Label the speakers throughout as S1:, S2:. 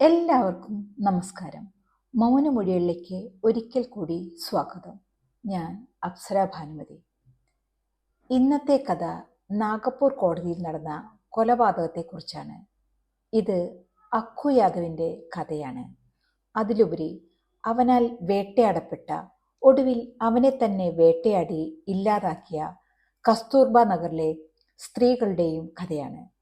S1: എല്ലാവർക്കും നമസ്കാരം. മൗനമൊഴികളിലേക്ക് ഒരിക്കൽ കൂടി സ്വാഗതം. ഞാൻ അപ്സര ഭാനുമതി. ഇന്നത്തെ കഥ നാഗപ്പൂർ കോടതിയിൽ നടന്ന കൊലപാതകത്തെക്കുറിച്ചാണ്. ഇത് അഖു യാദവിന്റെ കഥയാണ്. അതിലുപരി അവനാൽ വേട്ടയാടപ്പെട്ട ഒടുവിൽ അവനെ തന്നെ വേട്ടയാടി ഇല്ലാതാക്കിയ കസ്തൂർബ നഗറിലെ സ്ത്രീകളുടെയും കഥയാണ്.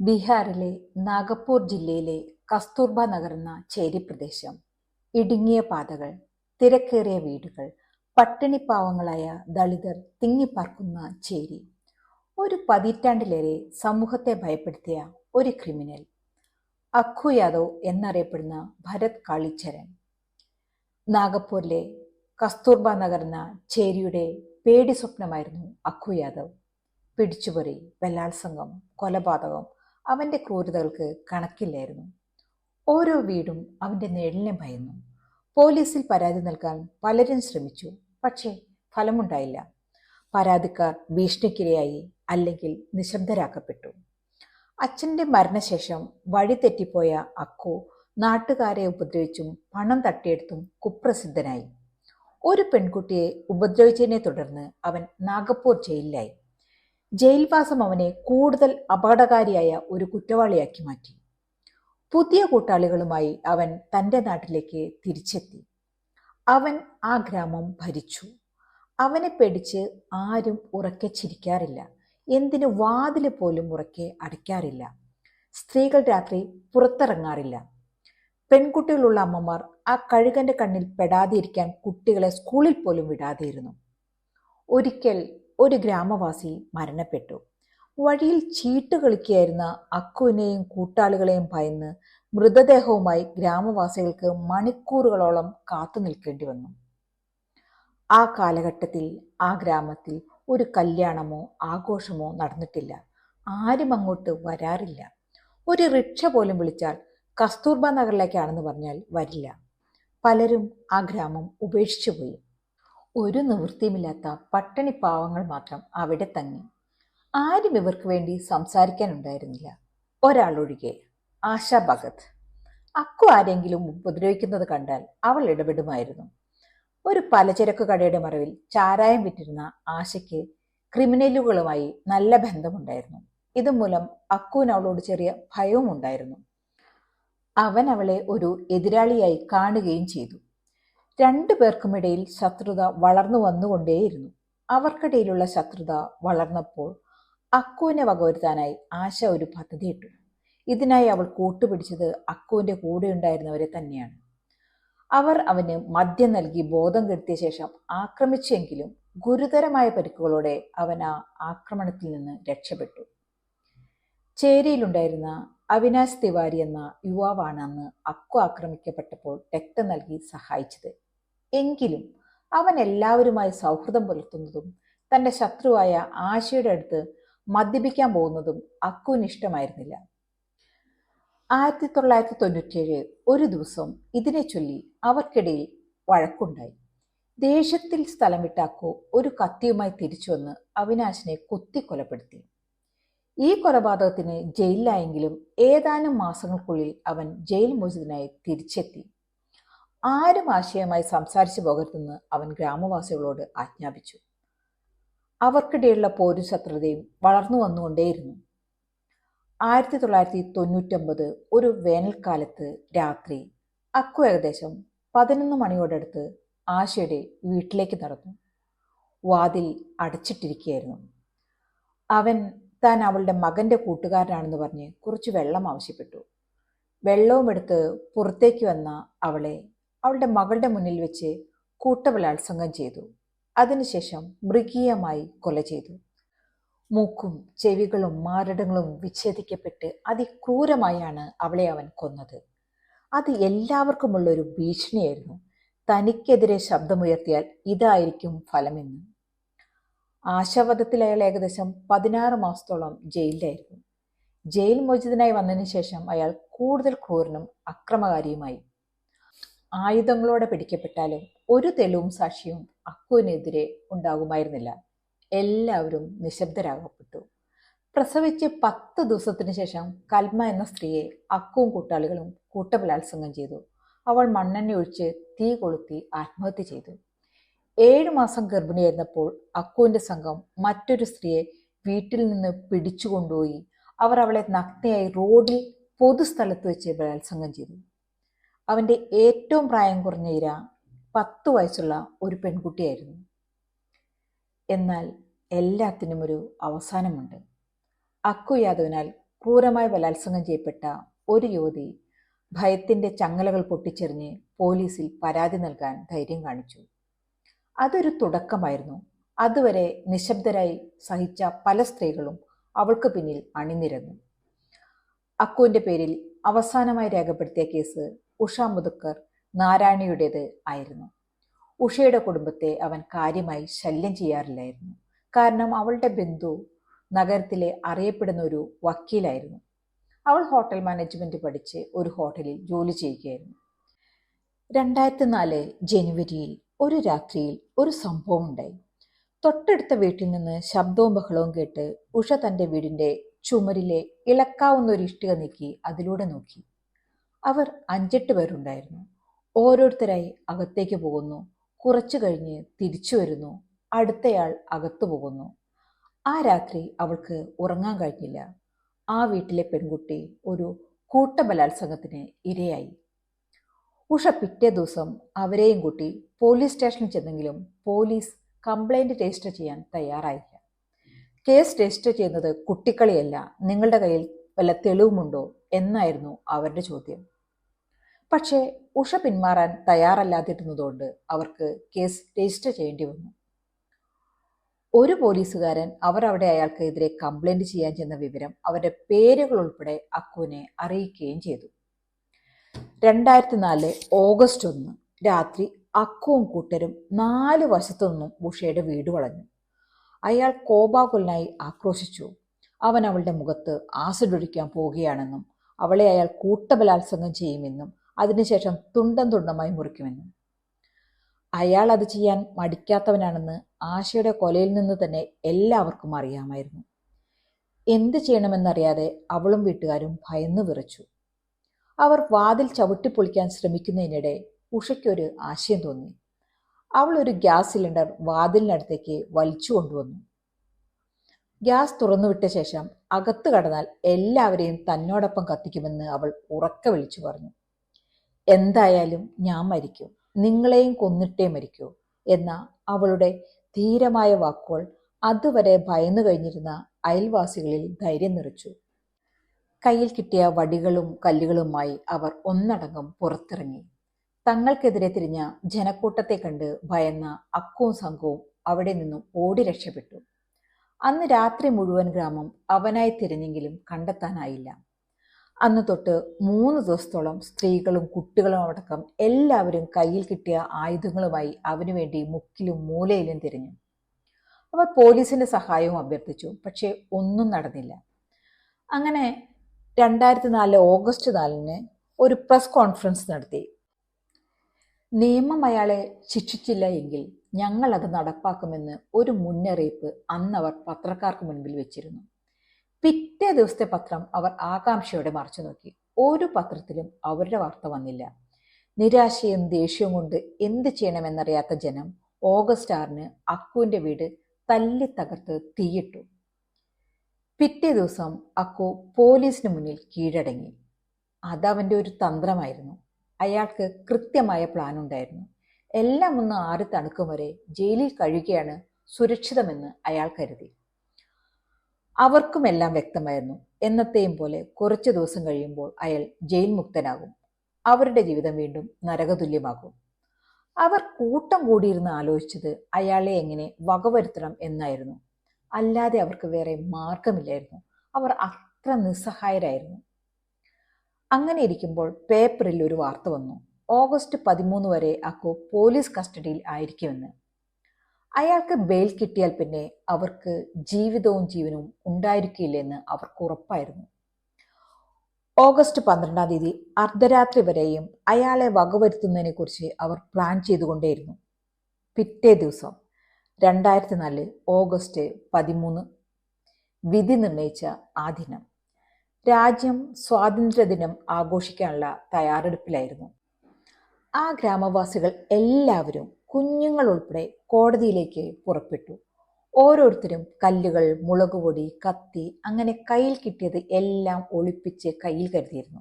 S1: ബീഹാറിലെ നാഗപ്പൂർ ജില്ലയിലെ കസ്തൂർബ നഗർന്ന ചേരി പ്രദേശം. ഇടുങ്ങിയ പാതകൾ തിരക്കേറിയ വീടുകൾ പട്ടിണിപ്പാവങ്ങളായ ദളിതർ തിങ്ങിപ്പാർക്കുന്ന ചേരി. ഒരു പതിറ്റാണ്ടിലേറെ സമൂഹത്തെ ഭയപ്പെടുത്തിയ ഒരു ക്രിമിനൽ. അഖു യാദവ് എന്നറിയപ്പെടുന്ന ഭരത് കാളിച്ചരൻ. നാഗപ്പൂരിലെ കസ്തൂർബ നഗർന്ന ചേരിയുടെ പേടി സ്വപ്നമായിരുന്നു അഖു യാദവ്. പിടിച്ചുപറി ബലാത്സംഗം കൊലപാതകം അവന്റെ ക്രൂരതകൾക്ക് കണക്കില്ലായിരുന്നു. ഓരോ വീടും അവന്റെ നിഴലിനെ ഭയന്നു. പോലീസിൽ പരാതി നൽകാൻ പലരും ശ്രമിച്ചു പക്ഷേ ഫലമുണ്ടായില്ല. പരാതിക്കാർ ഭീഷണിക്കിരയായി അല്ലെങ്കിൽ നിശബ്ദരാക്കപ്പെട്ടു. അച്ഛന്റെ മരണശേഷം വഴി തെറ്റിപ്പോയ അക്കു നാട്ടുകാരെ ഉപദ്രവിച്ചും പണം തട്ടിയെടുത്തും കുപ്രസിദ്ധനായി. ഒരു പെൺകുട്ടിയെ ഉപദ്രവിച്ചതിനെ തുടർന്ന് അവൻ നാഗപ്പൂർ ജയിലിലായി. ജയിൽവാസം അവനെ കൂടുതൽ അപകടകാരിയായ ഒരു കുറ്റവാളിയാക്കി മാറ്റി. പുതിയ കൂട്ടാളികളുമായി അവൻ തന്റെ നാട്ടിലേക്ക് തിരിച്ചെത്തി. അവൻ ആ ഗ്രാമം ഭരിച്ചു. അവനെ പേടിച്ച് ആരും ഉറക്കെ ചിരിക്കാറില്ല. എന്തിനു വാതിൽ പോലും ഉറക്കെ അടയ്ക്കാറില്ല. സ്ത്രീകൾ രാത്രി പുറത്തിറങ്ങാറില്ല. പെൺകുട്ടികളുള്ള അമ്മമാർ ആ കഴുകന്റെ കണ്ണിൽ പെടാതിരിക്കാൻ കുട്ടികളെ സ്കൂളിൽ പോലും വിടാതെയിരുന്നു. ഒരിക്കൽ ഒരു ഗ്രാമവാസി മരണപ്പെട്ടു. വഴിയിൽ ചീട്ട് കളിക്കുകയായിരുന്ന അക്കുവിനെയും കൂട്ടാളികളെയും ഭയന്ന് മൃതദേഹവുമായി ഗ്രാമവാസികൾക്ക് മണിക്കൂറുകളോളം കാത്തു നിൽക്കേണ്ടി വന്നു. ആ കാലഘട്ടത്തിൽ ആ ഗ്രാമത്തിൽ ഒരു കല്യാണമോ ആഘോഷമോ നടന്നിട്ടില്ല. ആരും അങ്ങോട്ട് വരാറില്ല. ഒരു റിക്ഷ പോലും വിളിച്ചാൽ കസ്തൂർബ നഗറിലേക്കാണെന്ന് പറഞ്ഞാൽ വരില്ല. പലരും ആ ഗ്രാമം ഉപേക്ഷിച്ചു പോയി ഒരു നിവൃത്തിയുമില്ലാത്ത പട്ടിണി പാവങ്ങൾ മാത്രം അവിടെ തങ്ങി ആരും ഇവർക്ക് വേണ്ടി സംസാരിക്കാനുണ്ടായിരുന്നില്ല. ഒരാളൊഴികെ ആശ ഭഗത്. അക്കു ആരെങ്കിലും ഉപദ്രവിക്കുന്നത് കണ്ടാൽ അവൾ ഇടപെടുമായിരുന്നു. ഒരു പലചരക്ക് കടയുടെ മറവിൽ ചാരായം വിറ്റിരുന്ന ആശയ്ക്ക് ക്രിമിനലുകളുമായി നല്ല ബന്ധമുണ്ടായിരുന്നു. ഇതുമൂലം അക്കുവിന് അവളോട് ചെറിയ ഭയവും ഉണ്ടായിരുന്നു അവൻ അവളെ ഒരു എതിരാളിയായി കാണുകയും ചെയ്തു. രണ്ടു പേർക്കുമിടയിൽ ശത്രുത വളർന്നു വന്നുകൊണ്ടേയിരുന്നു. അവർക്കിടയിലുള്ള ശത്രുത വളർന്നപ്പോൾ അക്കുവിനെ വകവരുത്താനായി ആശ ഒരു പദ്ധതി ഇട്ടു. ഇതിനായി അവൾ കൂട്ടുപിടിച്ചത് കൂടെ കൂടെയുണ്ടായിരുന്നവരെ തന്നെയാണ്. അവർ അവന് മദ്യം നൽകി ബോധം കെടുത്തിയ ശേഷം ആക്രമിച്ചെങ്കിലും ഗുരുതരമായ പരിക്കുകളോടെ അവൻ ആ ആക്രമണത്തിൽ നിന്ന് രക്ഷപ്പെട്ടു. ചേരിയിലുണ്ടായിരുന്ന അവിനാശ് തിവാരി എന്ന യുവാവാണ് അന്ന് അക്കു ആക്രമിക്കപ്പെട്ടപ്പോൾ രക്തം നൽകി സഹായിച്ചത്. എങ്കിലും അവൻ എല്ലാവരുമായി സൗഹൃദം പുലർത്തുന്നതും തന്റെ ശത്രുവായ ആശയുടെ അടുത്ത് മദ്യപിക്കാൻ പോകുന്നതും അക്കുവിന് ഇഷ്ടമായിരുന്നില്ല. ആയിരത്തി തൊള്ളായിരത്തി തൊണ്ണൂറ്റിയേഴ് ഒരു ദിവസം ഇതിനെ ചൊല്ലി അവർക്കിടയിൽ വഴക്കുണ്ടായി. ദേഷ്യത്തിൽ സ്ഥലം വിട്ട അക്കു ഒരു കത്തിയുമായി തിരിച്ചു വന്ന് അവിനാശിനെ കുത്തി കൊലപ്പെടുത്തി ഈ കൊലപാതകത്തിന് ജയിലിലായെങ്കിലും ഏതാനും മാസങ്ങൾക്കുള്ളിൽ അവൻ ജയിൽ മോചിതനായി തിരിച്ചെത്തി. ആരും ആശയമായി സംസാരിച്ചു പോകരുതെന്ന് അവൻ ഗ്രാമവാസികളോട് ആജ്ഞാപിച്ചു. അവർക്കിടയിലുള്ള പോരും ശത്രുതയും വളർന്നു വന്നുകൊണ്ടേയിരുന്നു. ആയിരത്തി തൊള്ളായിരത്തി തൊണ്ണൂറ്റൊമ്പത് ഒരു വേനൽക്കാലത്ത് രാത്രി അക്കു ഏകദേശം പതിനൊന്ന് മണിയോടടുത്ത് ആശയുടെ വീട്ടിലേക്ക് നടന്നു. വാതിൽ അടച്ചിട്ടിരിക്കുകയായിരുന്നു. അവൻ താൻ അവളുടെ മകന്റെ കൂട്ടുകാരനാണെന്ന് പറഞ്ഞ് കുറച്ച് വെള്ളം ആവശ്യപ്പെട്ടു. വെള്ളവും എടുത്ത് പുറത്തേക്ക് വന്ന അവളെ അവളുടെ മകളുടെ മുന്നിൽ വെച്ച് കൂട്ടബലാത്സംഗം ചെയ്തു. അതിനുശേഷം മൃഗീയമായി കൊല ചെയ്തു. മൂക്കും ചെവികളും മാരടങ്ങളും വിച്ഛേദിക്കപ്പെട്ട് അതിക്രൂരമായാണ് അവളെ അവൻ കൊന്നത്. അത് എല്ലാവർക്കുമുള്ള ഒരു ഭീഷണിയായിരുന്നു. തനിക്കെതിരെ ശബ്ദമുയർത്തിയാൽ ഇതായിരിക്കും ഫലമെന്ന്. ആശാവധത്തിൽ അയാൾ ഏകദേശം പതിനാറ് മാസത്തോളം ജയിലിലായിരുന്നു. ജയിൽ മോചിതനായി വന്നതിന് ശേഷം അയാൾ കൂടുതൽ ക്രൂരനും അക്രമകാരിയുമായി ആയുധങ്ങളോടെ പിടിക്കപ്പെട്ടാലും ഒരു തെളിവും സാക്ഷിയും അക്കുവിനെതിരെ ഉണ്ടാകുമായിരുന്നില്ല. എല്ലാവരും നിശബ്ദരാകപ്പെട്ടു. പ്രസവിച്ച് പത്ത് ദിവസത്തിന് ശേഷം കൽമ എന്ന സ്ത്രീയെ അക്കുവും കൂട്ടാളികളും കൂട്ടബലാത്സംഗം ചെയ്തു. അവൾ മണ്ണെണ്ണ ഒഴിച്ച് തീ കൊളുത്തി ആത്മഹത്യ ചെയ്തു. ഏഴു മാസം ഗർഭിണിയായിരുന്നപ്പോൾ അക്കുവിന്റെ സംഘം മറ്റൊരു സ്ത്രീയെ വീട്ടിൽ നിന്ന് പിടിച്ചുകൊണ്ടുപോയി. അവർ അവളെ നഗ്നയായി റോഡിൽ പൊതുസ്ഥലത്ത് വെച്ച് ബലാത്സംഗം ചെയ്തു. അവന്റെ ഏറ്റവും പ്രായം കുറഞ്ഞ ഇര പത്തു വയസ്സുള്ള ഒരു പെൺകുട്ടിയായിരുന്നു. എന്നാൽ എല്ലാത്തിനും ഒരു അവസാനമുണ്ട്. അക്കു യാദവിനാൽ ക്രൂരമായി ബലാത്സംഗം ചെയ്യപ്പെട്ട ഒരു യുവതി ഭയത്തിന്റെ ചങ്ങലകൾ പൊട്ടിച്ചെറിഞ്ഞ് പോലീസിൽ പരാതി നൽകാൻ ധൈര്യം കാണിച്ചു. അതൊരു തുടക്കമായിരുന്നു. അതുവരെ നിശബ്ദരായി സഹിച്ച പല സ്ത്രീകളും അവൾക്ക് പിന്നിൽ അണിനിരന്നു. അക്കുവിന്റെ പേരിൽ അവസാനമായി രേഖപ്പെടുത്തിയ കേസ് ഉഷ മുതുക്കർ നാരായണിയുടേത് ആയിരുന്നു. ഉഷയുടെ കുടുംബത്തെ അവൻ കാര്യമായി ശല്യം ചെയ്യാറില്ലായിരുന്നു. കാരണം അവളുടെ ബന്ധു നഗരത്തിലെ അറിയപ്പെടുന്ന ഒരു വക്കീലായിരുന്നു. അവൾ ഹോട്ടൽ മാനേജ്മെന്റ് പഠിച്ച് ഒരു ഹോട്ടലിൽ ജോലി ചെയ്യുകയായിരുന്നു. രണ്ടായിരത്തി നാല് ജനുവരിയിൽ ഒരു രാത്രിയിൽ ഒരു സംഭവം ഉണ്ടായി. തൊട്ടടുത്ത വീട്ടിൽ നിന്ന് ശബ്ദവും ബഹളവും കേട്ട് ഉഷ തന്റെ വീടിന്റെ ചുമരിലെ ഇളക്കാവുന്ന ഒരു ഇഷ്ടിക നീക്കി അതിലൂടെ നോക്കി. അവർ അഞ്ചെട്ട് പേരുണ്ടായിരുന്നു. ഓരോരുത്തരായി അകത്തേക്ക് പോകുന്നു. കുറച്ചു കഴിഞ്ഞ് തിരിച്ചു വരുന്നു. അടുത്തയാൾ അകത്തു പോകുന്നു. ആ രാത്രി അവൾക്ക് ഉറങ്ങാൻ കഴിഞ്ഞില്ല. ആ വീട്ടിലെ പെൺകുട്ടി ഒരു കൂട്ടബലാത്സംഗത്തിന് ഇരയായി. ഉഷ പിറ്റേ ദിവസം അവരെയും കൂട്ടി പോലീസ് സ്റ്റേഷനിൽ ചെന്നെങ്കിലും പോലീസ് കംപ്ലൈന്റ് രജിസ്റ്റർ ചെയ്യാൻ തയ്യാറായില്ല. കേസ് രജിസ്റ്റർ ചെയ്യുന്നത് കുട്ടിക്കളിയല്ല. നിങ്ങളുടെ കയ്യിൽ വല്ല തെളിവുമുണ്ടോ? എന്നായിരുന്നു അവരുടെ ചോദ്യം. പക്ഷേ ഉഷ പിന്മാറാൻ തയ്യാറല്ലാതിരുന്നതുകൊണ്ട് അവർക്ക് കേസ് രജിസ്റ്റർ ചെയ്യേണ്ടി വന്നു. ഒരു പോലീസുകാരൻ അവർ അവിടെ അയാൾക്കെതിരെ കംപ്ലൈന്റ് ചെയ്യാൻ ചെന്ന വിവരം അവരുടെ പേരുകൾ ഉൾപ്പെടെ അക്കുവിനെ അറിയിക്കുകയും ചെയ്തു. രണ്ടായിരത്തി നാല് ഓഗസ്റ്റ് ഒന്ന് രാത്രി അക്കുവും കൂട്ടരും നാല് വശത്തു നിന്നും ഉഷയുടെ വീട് വളഞ്ഞു. അയാൾ കോപാകുലനായി ആക്രോശിച്ചു. അവൻ അവളുടെ മുഖത്ത് ആസിഡ് ഒഴിക്കാൻ പോവുകയാണെന്നും അവളെ അയാൾ കൂട്ടബലാത്സംഗം ചെയ്യുമെന്നും അതിനുശേഷം തുണ്ടം തുണ്ടമായി മുറിക്കുമെന്ന്. അയാൾ അത് ചെയ്യാൻ മടിക്കാത്തവനാണെന്ന് ആശയുടെ കൊലയിൽ നിന്ന് തന്നെ എല്ലാവർക്കും അറിയാമായിരുന്നു. എന്ത് ചെയ്യണമെന്നറിയാതെ അവളും വീട്ടുകാരും ഭയന്നു വിറച്ചു. അവർ വാതിൽ ചവിട്ടിപ്പൊളിക്കാൻ ശ്രമിക്കുന്നതിനിടെ ഉഷയ്ക്കൊരു ആശയം തോന്നി. അവൾ ഒരു ഗ്യാസ് സിലിണ്ടർ വാതിലിനടുത്തേക്ക് വലിച്ചു കൊണ്ടുവന്നു. ഗ്യാസ് തുറന്നുവിട്ട ശേഷം അകത്തു കടന്നാൽ എല്ലാവരെയും തന്നോടൊപ്പം കത്തിക്കുമെന്ന് അവൾ ഉറക്കെ വിളിച്ചു പറഞ്ഞു. എന്തായാലും ഞാൻ മരിക്കും. നിങ്ങളെയും കൊന്നിട്ടേ മരിക്കൂ എന്ന അവളുടെ ധീരമായ വാക്കുകൾ അതുവരെ ഭയന്നു കഴിഞ്ഞിരുന്ന അയൽവാസികളിൽ ധൈര്യം നിറച്ചു. കയ്യിൽ കിട്ടിയ വടികളും കല്ലുകളുമായി അവർ ഒന്നടങ്കം പുറത്തിറങ്ങി. തങ്ങൾക്കെതിരെ തിരിഞ്ഞ ജനക്കൂട്ടത്തെ കണ്ട് ഭയന്ന അക്കവും സംഘവും അവിടെ നിന്നും ഓടി രക്ഷപ്പെട്ടു. അന്ന് രാത്രി മുഴുവൻ ഗ്രാമം അവനായി തിരഞ്ഞെങ്കിലും കണ്ടെത്താനായില്ല. അന്ന് തൊട്ട് മൂന്ന് ദിവസത്തോളം സ്ത്രീകളും കുട്ടികളും അടക്കം എല്ലാവരും കയ്യിൽ കിട്ടിയ ആയുധങ്ങളുമായി അവനു വേണ്ടി മുക്കിലും മൂലയിലും തിരിഞ്ഞു. അവർ പോലീസിന്റെ സഹായവും അഭ്യർത്ഥിച്ചു പക്ഷേ ഒന്നും നടന്നില്ല. അങ്ങനെ രണ്ടായിരത്തി നാല് ഓഗസ്റ്റ് നാലിന് ഒരു പ്രസ് കോൺഫറൻസ് നടത്തി. നിയമം അയാളെ ശിക്ഷിച്ചില്ല എങ്കിൽ ഞങ്ങൾ അത് നടപ്പാക്കുമെന്ന് ഒരു മുന്നറിയിപ്പ് അന്നവർ പത്രക്കാർക്ക് മുൻപിൽ വെച്ചിരുന്നു. പിറ്റേ ദിവസത്തെ പത്രം അവർ ആകാംക്ഷയോടെ മറച്ചു നോക്കി. ഒരു പത്രത്തിലും അവരുടെ വാർത്ത വന്നില്ല. നിരാശയും ദേഷ്യവും കൊണ്ട് എന്ത് ചെയ്യണമെന്നറിയാത്ത ജനം ഓഗസ്റ്റ് ആറിന് അക്കുവിന്റെ വീട് തല്ലി തകർത്ത് തീയിട്ടു. പിറ്റേ ദിവസം അക്കു പോലീസിന് മുന്നിൽ കീഴടങ്ങി. അതവന്റെ ഒരു തന്ത്രമായിരുന്നു. അയാൾക്ക് കൃത്യമായ പ്ലാൻ ഉണ്ടായിരുന്നു. എല്ലാം ഒന്ന് ആറി തണുക്കും വരെ ജയിലിൽ കഴിയുകയാണ് സുരക്ഷിതമെന്ന് അയാൾ കരുതി. അവർക്കും എല്ലാം വ്യക്തമായിരുന്നു. എന്നത്തെയും പോലെ കുറച്ചു ദിവസം കഴിയുമ്പോൾ അയാൾ ജയിൽ മുക്തനാകും. അവരുടെ ജീവിതം വീണ്ടും നരകതുല്യമാകും. അവർ കൂട്ടം കൂടിയിരുന്ന് ആലോചിച്ചത് അയാളെ എങ്ങനെ വകവരുത്തണം എന്നായിരുന്നു. അല്ലാതെ അവർക്ക് വേറെ മാർഗമില്ലായിരുന്നു അവർ അത്ര നിസ്സഹായരായിരുന്നു. അങ്ങനെ ഇരിക്കുമ്പോൾ പേപ്പറിൽ ഒരു വാർത്ത വന്നു. ഓഗസ്റ്റ് പതിമൂന്ന് വരെ അക്കു പോലീസ് കസ്റ്റഡിയിൽ ആയിരിക്കുമെന്ന്. അയാൾക്ക് ബെയിൽ കിട്ടിയാൽ പിന്നെ അവർക്ക് ജീവിതവും ജീവനും ഉണ്ടായിരിക്കില്ലെന്ന് അവർക്ക് ഉറപ്പായിരുന്നു. ഓഗസ്റ്റ് പന്ത്രണ്ടാം തീയതി അർദ്ധരാത്രി വരെയും അയാളെ വകവരുത്തുന്നതിനെ കുറിച്ച് അവർ പ്ലാൻ ചെയ്തുകൊണ്ടേയിരുന്നു. പിറ്റേ ദിവസം രണ്ടായിരത്തി നാല് ഓഗസ്റ്റ് പതിമൂന്ന് വിധി നിർണയിച്ച ആ ദിനം. രാജ്യം സ്വാതന്ത്ര്യദിനം ആഘോഷിക്കാനുള്ള തയ്യാറെടുപ്പിലായിരുന്നു. ആ ഗ്രാമവാസികൾ എല്ലാവരും കുഞ്ഞുങ്ങൾ ഉൾപ്പെടെ കോടതിയിലേക്ക് പുറപ്പെട്ടു. ഓരോരുത്തരും കല്ലുകൾ മുളകുപൊടി കത്തി അങ്ങനെ കയ്യിൽ കിട്ടിയത് എല്ലാം ഒളിപ്പിച്ച് കയ്യിൽ കരുതിയിരുന്നു.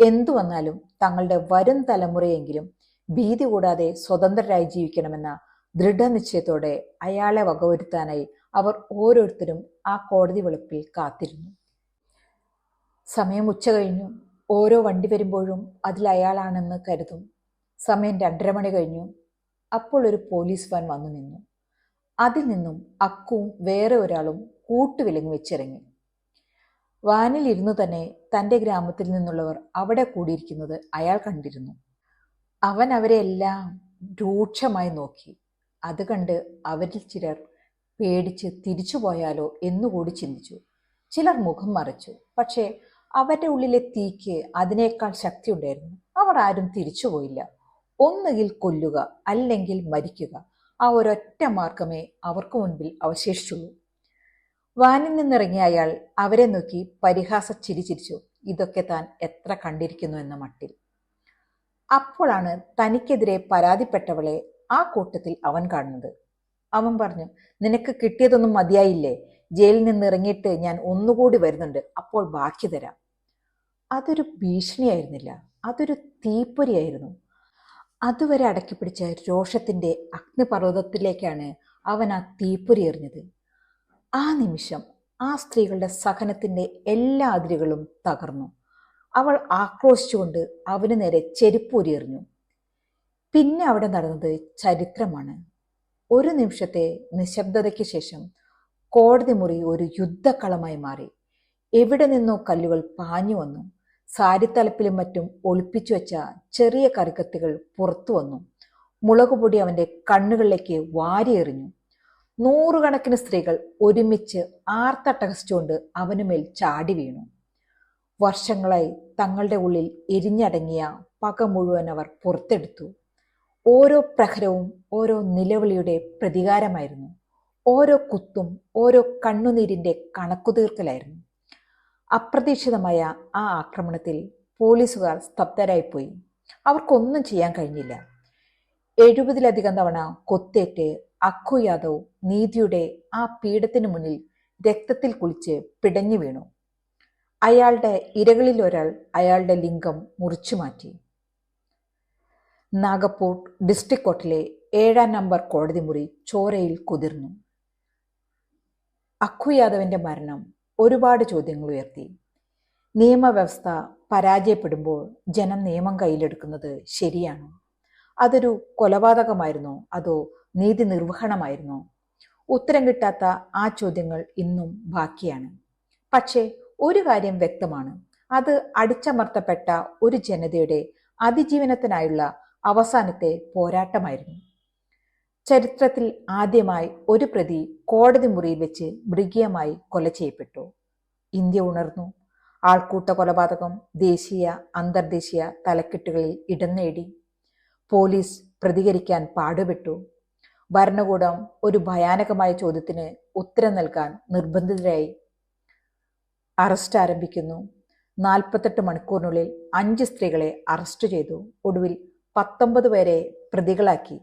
S1: എന്തു വന്നാലും തങ്ങളുടെ വരും തലമുറയെങ്കിലും ഭീതി കൂടാതെ സ്വതന്ത്രരായി ജീവിക്കണമെന്ന ദൃഢനിശ്ചയത്തോടെ അയാളെ വകവരുത്താനായി അവർ ഓരോരുത്തരും ആ കോടതി വെളുപ്പിൽ കാത്തിരുന്നു. സമയം ഉച്ച കഴിഞ്ഞു. ഓരോ വണ്ടി വരുമ്പോഴും അതിൽ അയാളാണെന്ന് കരുതും. സമയം രണ്ടര മണി കഴിഞ്ഞു. അപ്പോൾ ഒരു പോലീസ് വാൻ വന്നു നിന്നു. അതിൽ നിന്നും അക്കുവും വേറെ ഒരാളും കൂട്ടുവിലങ്ങി വെച്ചിറങ്ങി. വാനിൽ ഇരുന്നു തന്നെ തന്റെ ഗ്രാമത്തിൽ നിന്നുള്ളവർ അവിടെ കൂടിയിരിക്കുന്നത് അയാൾ കണ്ടിരുന്നു. അവൻ അവരെ എല്ലാം രൂക്ഷമായി നോക്കി. അത് കണ്ട് അവരിൽ ചിലർ പേടിച്ച് തിരിച്ചു പോയാലോ എന്നുകൂടി ചിന്തിച്ചു. ചിലർ മുഖം മറച്ചു. പക്ഷേ അവരുടെ ഉള്ളിലെ തീക്ക് അതിനേക്കാൾ ശക്തിയുണ്ടായിരുന്നു. അവർ ആരും തിരിച്ചുപോയില്ല ഒന്നുകിൽ കൊല്ലുക അല്ലെങ്കിൽ മരിക്കുക. ആ ഒരൊറ്റ മാർഗമേ അവർക്ക് മുൻപിൽ അവശേഷിച്ചുള്ളൂ. വാനിൽ നിന്നിറങ്ങിയ അയാൾ അവരെ നോക്കി പരിഹാസ ചിരി ചിരിച്ചു. ഇതൊക്കെ താൻ എത്ര കണ്ടിരിക്കുന്നു എന്ന മട്ടിൽ. അപ്പോഴാണ് തനിക്കെതിരെ പരാതിപ്പെട്ടവളെ ആ കൂട്ടത്തിൽ അവൻ കാണുന്നത്. അവൻ പറഞ്ഞു നിനക്ക് കിട്ടിയതൊന്നും മതിയായില്ലേ? ജയിലിൽ നിന്ന് ഇറങ്ങിയിട്ട് ഞാൻ ഒന്നുകൂടി വരുന്നുണ്ട്. അപ്പോൾ ബാക്കി തരാം. അതൊരു ഭീഷണിയായിരുന്നില്ല. അതൊരു തീപ്പൊരിയായിരുന്നു. അതുവരെ അടക്കി പിടിച്ച രോഷത്തിന്റെ അഗ്നിപർവതത്തിലേക്കാണ് അവൻ ആ തീപ്പൊരി എറിഞ്ഞത്. ആ നിമിഷം ആ സ്ത്രീകളുടെ സഹനത്തിന്റെ എല്ലാ അതിരുകളും തകർന്നു. അവൾ ആക്രോശിച്ചുകൊണ്ട് അവന് നേരെ ചെരുപ്പൂരി എറിഞ്ഞു. പിന്നെ അവിടെ നടന്നത് ചരിത്രമാണ്. ഒരു നിമിഷത്തെ നിശബ്ദതയ്ക്ക് ശേഷം കോടതി മുറി ഒരു യുദ്ധക്കളമായി മാറി. എവിടെ നിന്നോ കല്ലുകൾ പാഞ്ഞു വന്നു. സാരിത്തലപ്പിലും മറ്റും ഒളിപ്പിച്ചു വെച്ച ചെറിയ കറിക്കത്തികൾ പുറത്തു വന്നു. മുളകുപൊടി അവന്റെ കണ്ണുകളിലേക്ക് വാരിയെറിഞ്ഞു നൂറുകണക്കിന് സ്ത്രീകൾ ഒരുമിച്ച് ആർത്തട്ടഹസിച്ചുകൊണ്ട് അവനുമേൽ ചാടി വീണു. വർഷങ്ങളായി തങ്ങളുടെ ഉള്ളിൽ എരിഞ്ഞടങ്ങിയ പക മുഴുവൻ അവർ പുറത്തെടുത്തു. ഓരോ പ്രഹരവും ഓരോ നിലവിളിയുടെ പ്രതികാരമായിരുന്നു. ഓരോ കുത്തും ഓരോ കണ്ണുനീരിന്റെ കണക്കുതീർക്കലായിരുന്നു. അപ്രതീക്ഷിതമായ ആ ആക്രമണത്തിൽ പോലീസുകാർ സ്തബ്ധരായിപ്പോയി. അവർക്കൊന്നും ചെയ്യാൻ കഴിഞ്ഞില്ല. എഴുപതിലധികം തവണ കൊത്തേറ്റ് അഖു യാദവ് നീതിയുടെ ആ പീഠത്തിനു മുന്നിൽ രക്തത്തിൽ കുളിച്ച് പിടഞ്ഞു വീണു. അയാളുടെ ഇരകളിൽ ഒരാൾ അയാളുടെ ലിംഗം മുറിച്ചു മാറ്റി. നാഗപ്പൂർ ഡിസ്ട്രിക്ട് കോർട്ടിലെ ഏഴാം നമ്പർ കോടതി മുറി ചോരയിൽ കുതിർന്നു. അഖു യാദവിന്റെ മരണം ഒരുപാട് ചോദ്യങ്ങൾ ഉയർത്തി. നിയമവ്യവസ്ഥ പരാജയപ്പെടുമ്പോൾ ജനം നിയമം കയ്യിലെടുക്കുന്നത് ശരിയാണോ? അതൊരു കൊലപാതകമായിരുന്നോ? അതോ നീതി നിർവഹണമായിരുന്നോ? ഉത്തരം കിട്ടാത്ത ആ ചോദ്യങ്ങൾ ഇന്നും ബാക്കിയാണ്. പക്ഷേ ഒരു കാര്യം വ്യക്തമാണ്. അത് അടിച്ചമർത്തപ്പെട്ട ഒരു ജനതയുടെ അതിജീവനത്തിനായുള്ള അവസാനത്തെ പോരാട്ടമായിരുന്നു. ചരിത്രത്തിൽ ആദ്യമായി ഒരു പ്രതി കോടതി മുറിയിൽ വെച്ച് മൃഗീയമായി കൊല ചെയ്യപ്പെട്ടു. ഇന്ത്യ ഉണർന്നു. ആൾക്കൂട്ട കൊലപാതകം ദേശീയ അന്തർദേശീയ തലക്കെട്ടുകളിൽ ഇടം നേടി. പോലീസ് പ്രതികരിക്കാൻ പാടുപെട്ടു. ഭരണകൂടം ഒരു ഭയാനകമായ ചോദ്യത്തിന് ഉത്തരം നൽകാൻ നിർബന്ധിതരായി. അറസ്റ്റ് ആരംഭിക്കുന്നു. നാൽപ്പത്തെട്ട് മണിക്കൂറിനുള്ളിൽ അഞ്ച് സ്ത്രീകളെ അറസ്റ്റ് ചെയ്തു. ഒടുവിൽ പത്തൊമ്പത് പേരെ പ്രതികളാക്കി.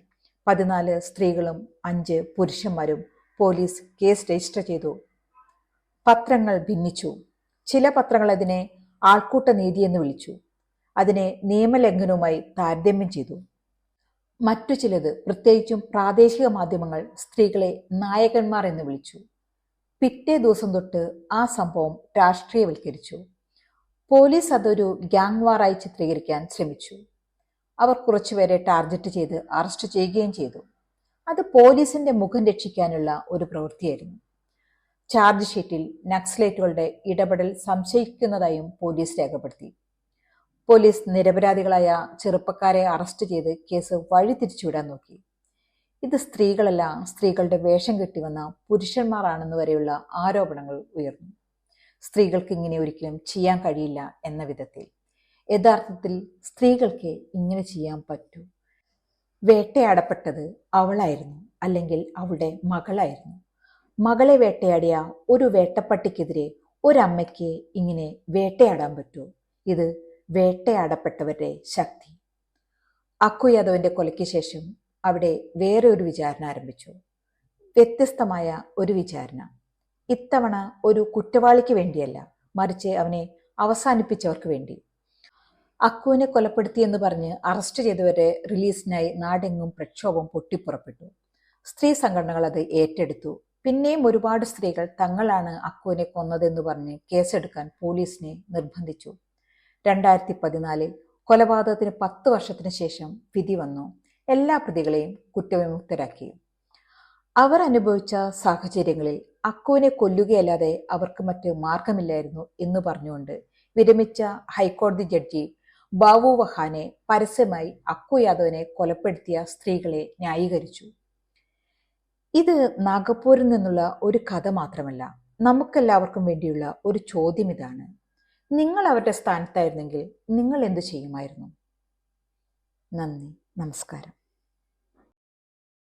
S1: പതിനാല് സ്ത്രീകളും അഞ്ച് പുരുഷന്മാരും പോലീസ് കേസ് രജിസ്റ്റർ ചെയ്തു. പത്രങ്ങൾ ഭിന്നിച്ചു. ചില പത്രങ്ങൾ അതിനെ ആൾക്കൂട്ട നീതി എന്ന് വിളിച്ചു. അതിനെ നിയമലംഘനവുമായി താരതമ്യം ചെയ്തു. മറ്റു ചിലത് പ്രത്യേകിച്ചും പ്രാദേശിക മാധ്യമങ്ങൾ സ്ത്രീകളെ നായകന്മാർ എന്ന് വിളിച്ചു. പിറ്റേ ദിവസം തൊട്ട് ആ സംഭവം രാഷ്ട്രീയവൽക്കരിച്ചു. പോലീസ് അതൊരു ഗ്യാങ് വാറായി ചിത്രീകരിക്കാൻ ശ്രമിച്ചു. അവർ കുറച്ചുപേരെ ടാർഗറ്റ് ചെയ്ത് അറസ്റ്റ് ചെയ്യുകയും ചെയ്തു. അത് പോലീസിന്റെ മുഖം രക്ഷിക്കാനുള്ള ഒരു പ്രവൃത്തിയായിരുന്നു. ചാർജ് ഷീറ്റിൽ നക്സലേറ്റുകളുടെ ഇടപെടൽ സംശയിക്കുന്നതായും പോലീസ് രേഖപ്പെടുത്തി. പോലീസ് നിരപരാധികളായ ചെറുപ്പക്കാരെ അറസ്റ്റ് ചെയ്ത് കേസ് വഴിതിരിച്ചുവിടാൻ നോക്കി. ഇത് സ്ത്രീകളല്ല സ്ത്രീകളുടെ വേഷം കെട്ടിവന്ന പുരുഷന്മാരാണെന്ന് വരെയുള്ള ആരോപണങ്ങൾ ഉയർന്നു. സ്ത്രീകൾക്ക് ഇങ്ങനെ ഒരിക്കലും ചെയ്യാൻ കഴിയില്ല എന്ന വിധത്തിൽ. യഥാർത്ഥത്തിൽ സ്ത്രീകൾക്ക് ഇങ്ങനെ ചെയ്യാൻ പറ്റൂ. വേട്ടയാടപ്പെട്ടത് അവളായിരുന്നു അല്ലെങ്കിൽ അവളുടെ മകളായിരുന്നു. മകളെ വേട്ടയാടിയ ഒരു വേട്ടപ്പട്ടിക്കെതിരെ ഒരമ്മയ്ക്ക് ഇങ്ങനെ വേട്ടയാടാൻ പറ്റൂ. ഇത് വേട്ടയാടപ്പെട്ടവരുടെ ശക്തി. അക്കു യാദവിന്റെ കൊലയ്ക്ക് ശേഷം അവിടെ വേറെ ഒരു വിചാരണ ആരംഭിച്ചു. വ്യത്യസ്തമായ ഒരു വിചാരണ. ഇത്തവണ ഒരു കുറ്റവാളിക്ക് വേണ്ടിയല്ല മറിച്ച് അവനെ അവസാനിപ്പിച്ചവർക്ക് വേണ്ടി. അക്കുവിനെ കൊലപ്പെടുത്തിയെന്ന് പറഞ്ഞ് അറസ്റ്റ് ചെയ്തവരെ റിലീസിനായി നാടെങ്ങും പ്രക്ഷോഭം പൊട്ടിപ്പുറപ്പെട്ടു. സ്ത്രീ സംഘടനകൾ അത് ഏറ്റെടുത്തു. പിന്നെയും ഒരുപാട് സ്ത്രീകൾ തങ്ങളാണ് അക്കുവിനെ കൊന്നതെന്ന് പറഞ്ഞ് കേസെടുക്കാൻ പോലീസിനെ നിർബന്ധിച്ചു. രണ്ടായിരത്തി പതിനാലിൽ കൊലപാതകത്തിന് പത്ത് വർഷത്തിന് ശേഷം വിധി വന്നു. എല്ലാ പ്രതികളെയും കുറ്റവിമുക്തരാക്കി. അവർ അനുഭവിച്ച സാഹചര്യങ്ങളിൽ അക്കുവിനെ കൊല്ലുകയല്ലാതെ അവർക്ക് മറ്റ് മാർഗമില്ലായിരുന്നു എന്ന് പറഞ്ഞുകൊണ്ട് വിരമിച്ച ഹൈക്കോടതി ജഡ്ജി ബാബു വഹാനെ പരസ്യമായി അക്കു യാദവിനെ കൊലപ്പെടുത്തിയ സ്ത്രീകളെ ന്യായീകരിച്ചു. ഇത് നാഗപ്പൂരിൽ നിന്നുള്ള ഒരു കഥ മാത്രമല്ല നമുക്കെല്ലാവർക്കും വേണ്ടിയുള്ള ഒരു ചോദ്യം ഇതാണ്. നിങ്ങൾ അവരുടെ സ്ഥാനത്തായിരുന്നെങ്കിൽ നിങ്ങൾ എന്തു ചെയ്യുമായിരുന്നു? നന്ദി നമസ്കാരം.